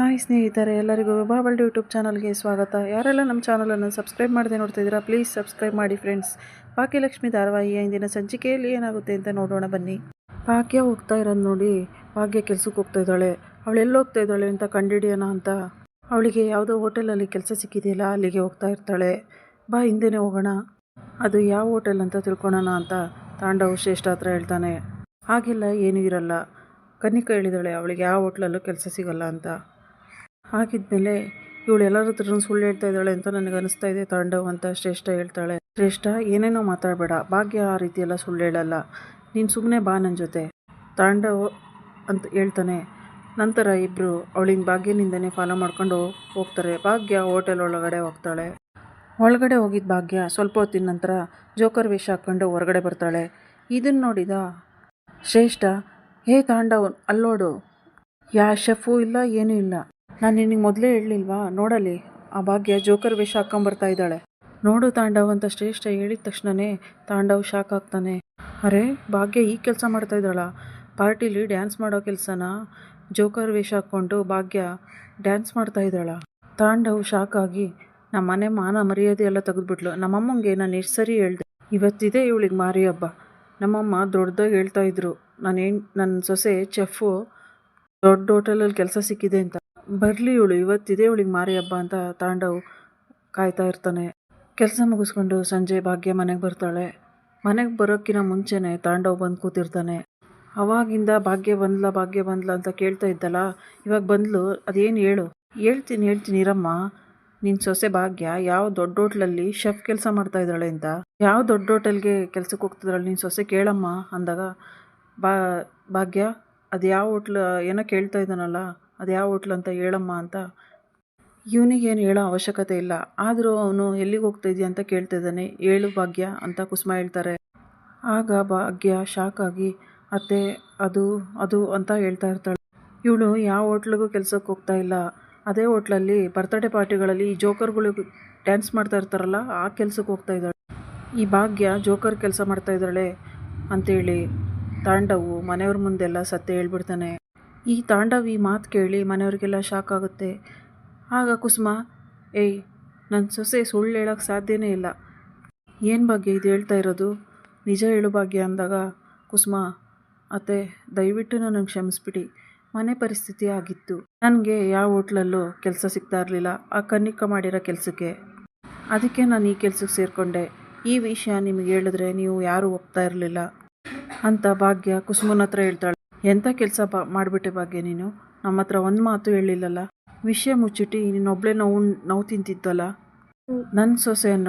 Hi ಸ್ನೇಹಿತರೆ, ಎಲ್ಲರಿಗೂ ಬಾಬಲ್ಡ್ YouTube ಚಾನಲ್ಗೆ ಸ್ವಾಗತ. ಯಾರೆಲ್ಲ ನಮ್ಮ ಚಾನಲನ್ನು ಸಬ್ಸ್ಕ್ರೈಬ್ ಮಾಡದೆ ನೋಡ್ತಾ ಇದ್ದೀರಾ ಪ್ಲೀಸ್ ಸಬ್ಸ್ಕ್ರೈಬ್ ಮಾಡಿ ಫ್ರೆಂಡ್ಸ್ ಭಾಗ್ಯಲಕ್ಷ್ಮಿ ಧಾರಾವಾಹಿಯ ಇಂದಿನ ಸಂಚಿಕೆಯಲ್ಲಿ ಏನಾಗುತ್ತೆ ಅಂತ ನೋಡೋಣ ಬನ್ನಿ. ಭಾಗ್ಯ ಹೋಗ್ತಾ ಇರೋದು ನೋಡಿ, ಭಾಗ್ಯ ಕೆಲಸಕ್ಕೆ ಹೋಗ್ತಾ ಇದ್ದಾಳೆ. ಅವಳು ಹೋಗ್ತಾ ಇದ್ದಾಳೆ ಅಂತ ಕಂಡಿಡಿಯೋಣ ಅಂತ. ಅವಳಿಗೆ ಯಾವುದೋ ಹೋಟೆಲಲ್ಲಿ ಕೆಲಸ ಸಿಕ್ಕಿದೆಯಲ್ಲ, ಅಲ್ಲಿಗೆ ಹೋಗ್ತಾ ಇರ್ತಾಳೆ. ಬಾ, ಹಿಂದೆನೇ ಹೋಗೋಣ. ಅದು ಯಾವ ಹೋಟೆಲ್ ಅಂತ ತಿಳ್ಕೊಳೋಣ ಅಂತ ತಾಂಡವ್ ಶ್ರೇಷ್ಠ ಹತ್ರ ಹೇಳ್ತಾನೆ. ಹಾಗೆಲ್ಲ ಏನೂ ಇರಲ್ಲ. ಕನ್ನಿಕ ಹೇಳಿದಾಳೆ, ಅವಳಿಗೆ ಯಾವ ಹೋಟ್ಲಲ್ಲೂ ಕೆಲಸ ಸಿಗಲ್ಲ ಅಂತ. ಹಾಗಿದ್ಮೇಲೆ ಇವಳು ಎಲ್ಲರ ಹತ್ರ ಸುಳ್ಳು ಹೇಳ್ತಾ ಇದ್ದಾಳೆ ಅಂತ ನನಗೆ ಅನಿಸ್ತಾ ಇದೆ. ತಾಂಡವ್ ಅಂತ ಶ್ರೇಷ್ಠ ಹೇಳ್ತಾಳೆ. ಶ್ರೇಷ್ಠ, ಏನೇನೋ ಮಾತಾಡಬೇಡ. ಭಾಗ್ಯ ಆ ರೀತಿ ಎಲ್ಲ ಸುಳ್ಳು ಹೇಳಲ್ಲ. ನೀನು ಸುಮ್ಮನೆ ಬಾ ನನ್ನ ಜೊತೆ. ತಾಂಡವ್ ಅಂತ ಹೇಳ್ತಾನೆ. ನಂತರ ಇಬ್ಬರು ಅವಳಿನ ಭಾಗ್ಯನಿಂದನೇ ಫಾಲೋ ಮಾಡ್ಕೊಂಡು ಹೋಗ್ತಾರೆ. ಭಾಗ್ಯ ಹೋಟೆಲ್ ಒಳಗಡೆ ಹೋಗ್ತಾಳೆ. ಒಳಗಡೆ ಹೋಗಿದ್ದ ಭಾಗ್ಯ ಸ್ವಲ್ಪ ಹೊತ್ತಿನ ನಂತರ ಜೋಕರ್ ವೇಷ ಹಾಕ್ಕೊಂಡು ಹೊರಗಡೆ ಬರ್ತಾಳೆ. ಇದನ್ನು ನೋಡಿದ ಶ್ರೇಷ್ಠ, ಹೇ ತಾಂಡವ್ ಅಲ್ಲೋಡು. ಯಾ, ಶೆಫು ಇಲ್ಲ, ಏನೂ ಇಲ್ಲ. ನಾನು ನಿನಗೆ ಮೊದಲೇ ಹೇಳಲಿಲ್ವಾ? ನೋಡಲಿ ಆ ಭಾಗ್ಯ ಜೋಕರ್ ವೇಷ ಹಾಕ್ಕೊಂಬರ್ತಾ ಇದ್ದಾಳೆ. ನೋಡು ತಾಂಡವ್ ಅಂತ ಶ್ರೇಷ್ಠ ಹೇಳಿದ ತಕ್ಷಣವೇ ತಾಂಡವ್ ಶಾಕ್ ಆಗ್ತಾನೆ. ಅರೆ, ಭಾಗ್ಯ ಈ ಕೆಲಸ ಮಾಡ್ತಾ ಇದ್ದಾಳ? ಪಾರ್ಟಿಲಿ ಡ್ಯಾನ್ಸ್ ಮಾಡೋ ಕೆಲಸನ? ಜೋಕರ್ ವೇಷ ಹಾಕ್ಕೊಂಡು ಭಾಗ್ಯ ಡ್ಯಾನ್ಸ್ ಮಾಡ್ತಾ ಇದ್ದಾಳ? ತಾಂಡವ್ ಶಾಕ್ ಆಗಿ ನಮ್ಮ ಮನೆ ಮಾನ ಮರ್ಯಾದೆ ಎಲ್ಲ ತೆಗೆದ್ಬಿಟ್ಲು. ನಮ್ಮಮ್ಮಂಗೆ ನಾನು ಎಷ್ಟು ಸರಿ ಹೇಳ್ದೆ. ಇವತ್ತಿದೆ ಇವಳಿಗೆ ಮಾರಿ ಹಬ್ಬ. ನಮ್ಮಮ್ಮ ದೊಡ್ಡದಾಗಿ ಹೇಳ್ತಾ ಇದ್ರು, ನಾನು ನನ್ನ ಸೊಸೆ ಚೆಫು ದೊಡ್ಡ ಹೋಟೆಲಲ್ಲಿ ಕೆಲಸ ಸಿಕ್ಕಿದೆ ಅಂತ. ಬರಲಿ ಇವಳು, ಇವತ್ತಿದೆ ಇವಳಿಗೆ ಮಾರಿ ಹಬ್ಬ ಅಂತ ತಾಂಡವ್ ಕಾಯ್ತಾ ಇರ್ತಾನೆ. ಕೆಲಸ ಮುಗಿಸ್ಕೊಂಡು ಸಂಜೆ ಭಾಗ್ಯ ಮನೆಗೆ ಬರ್ತಾಳೆ. ಮನೆಗೆ ಬರೋಕ್ಕಿಂತ ಮುಂಚೆನೇ ತಾಂಡವ್ ಬಂದು ಕೂತಿರ್ತಾನೆ. ಅವಾಗಿಂದ ಭಾಗ್ಯ ಬಂದ್ಲ ಭಾಗ್ಯ ಬಂದ್ಲ ಅಂತ ಕೇಳ್ತಾ ಇದ್ದಲ್ಲ, ಇವಾಗ ಬಂದ್ಲು, ಅದೇನು ಹೇಳು? ಹೇಳ್ತೀನಿ ಹೇಳ್ತೀನಿ ಇರಮ್ಮ. ನಿನ್ನ ಸೊಸೆ ಭಾಗ್ಯ ಯಾವ ದೊಡ್ಡ ಹೋಟ್ಲಲ್ಲಿ ಶೆಫ್ ಕೆಲಸ ಮಾಡ್ತಾ ಇದ್ದಾಳೆ ಅಂತ. ಯಾವ ದೊಡ್ಡ ಹೋಟೆಲ್ಗೆ ಕೆಲ್ಸಕ್ಕೆ ಹೋಗ್ತಿದ್ದಾಳೆ ನಿನ್ನ ಸೊಸೆ ಕೇಳಮ್ಮ ಅಂದಾಗ, ಬಾ, ಭಾಗ್ಯ ಅದು ಯಾವ ಹೋಟ್ಲ್, ಏನೋ ಕೇಳ್ತಾ ಇದ್ದಾನಲ್ಲ. ಅದು ಯಾವ ಹೋಟ್ಲ್ ಅಂತ ಹೇಳಮ್ಮ ಅಂತ ಇವನಿಗೇನು ಹೇಳೋ ಅವಶ್ಯಕತೆ ಇಲ್ಲ. ಆದರೂ ಅವನು ಎಲ್ಲಿಗೆ ಹೋಗ್ತಾ ಇದೆಯಾ ಅಂತ ಕೇಳ್ತಾ ಇದ್ದಾನೆ ಹೇಳು ಭಾಗ್ಯ ಅಂತ ಕುಸುಮ ಹೇಳ್ತಾರೆ. ಆಗ ಭಾಗ್ಯ ಶಾಕ್ ಆಗಿ, ಅತ್ತೆ, ಅದು ಅದು ಅಂತ ಹೇಳ್ತಾ ಇರ್ತಾಳೆ. ಇವಳು ಯಾವ ಹೋಟ್ಲಿಗೂ ಕೆಲಸಕ್ಕೆ ಹೋಗ್ತಾ ಇಲ್ಲ. ಅದೇ ಹೋಟ್ಲಲ್ಲಿ ಬರ್ತ್ಡೇ ಪಾರ್ಟಿಗಳಲ್ಲಿ ಈ ಜೋಕರ್ಗಳು ಡ್ಯಾನ್ಸ್ ಮಾಡ್ತಾ ಇರ್ತಾರಲ್ಲ, ಆ ಕೆಲ್ಸಕ್ಕೆ ಹೋಗ್ತಾ ಇದ್ದಾಳೆ. ಈ ಭಾಗ್ಯ ಜೋಕರ್ ಕೆಲಸ ಮಾಡ್ತಾ ಇದ್ದಾಳೆ ಅಂತೇಳಿ ತಾಂಡವು ಮನೆಯವ್ರ ಮುಂದೆಲ್ಲ ಸತ್ಯ ಹೇಳ್ಬಿಡ್ತಾನೆ. ಈ ತಾಂಡವಿ ಮಾತು ಕೇಳಿ ಮನೆಯವ್ರಿಗೆಲ್ಲ ಶಾಕ್ ಆಗುತ್ತೆ. ಆಗ ಕುಸುಮ, ಏಯ್ ನನ್ನ ಸೊಸೆ ಸುಳ್ಳು ಹೇಳೋಕ್ಕೆ ಸಾಧ್ಯನೇ ಇಲ್ಲ. ಏನು ಭಾಗ್ಯ ಇದು ಹೇಳ್ತಾ ಇರೋದು? ನಿಜ ಹೇಳು ಭಾಗ್ಯ, ಅಂದಾಗ ಕುಸುಮ, ಅತ್ತೆ, ದಯವಿಟ್ಟು ನನಗೆ ಕ್ಷಮಿಸ್ಬಿಡಿ. ಮನೆ ಪರಿಸ್ಥಿತಿ ಆಗಿತ್ತು. ನನಗೆ ಯಾವ ಹೋಟ್ಲಲ್ಲೂ ಕೆಲಸ ಸಿಗ್ತಾ ಇರಲಿಲ್ಲ. ಆ ಕನ್ನಿಕ ಮಾಡಿರೋ ಕೆಲಸಕ್ಕೆ. ಅದಕ್ಕೆ ನಾನು ಈ ಕೆಲಸಕ್ಕೆ ಸೇರಿಕೊಂಡೆ. ಈ ವಿಷಯ ನಿಮಗೆ ಹೇಳಿದ್ರೆ ನೀವು ಯಾರೂ ಒಪ್ತಾ ಇರಲಿಲ್ಲ. ಅಂತ ಭಾಗ್ಯ ಕುಸುಮನ ಹತ್ರ ಹೇಳ್ತಾಳೆ. ಎಂಥ ಕೆಲಸ ಬ, ಮಾಡಿಬಿಟ್ಟೆ ಭಾಗ್ಯ ನೀನು? ನಮ್ಮ ಹತ್ರ ಒಂದು ಮಾತು ಹೇಳಿಲ್ಲಲ್ಲ? ವಿಷಯ ಮುಚ್ಚಿಟ್ಟು ನೀನೊಬ್ಳೆ ನೋವು ನೋವು ತಿಂತಿದ್ದಲ್ಲ? ನನ್ನ ಸೊಸೆಯನ್ನು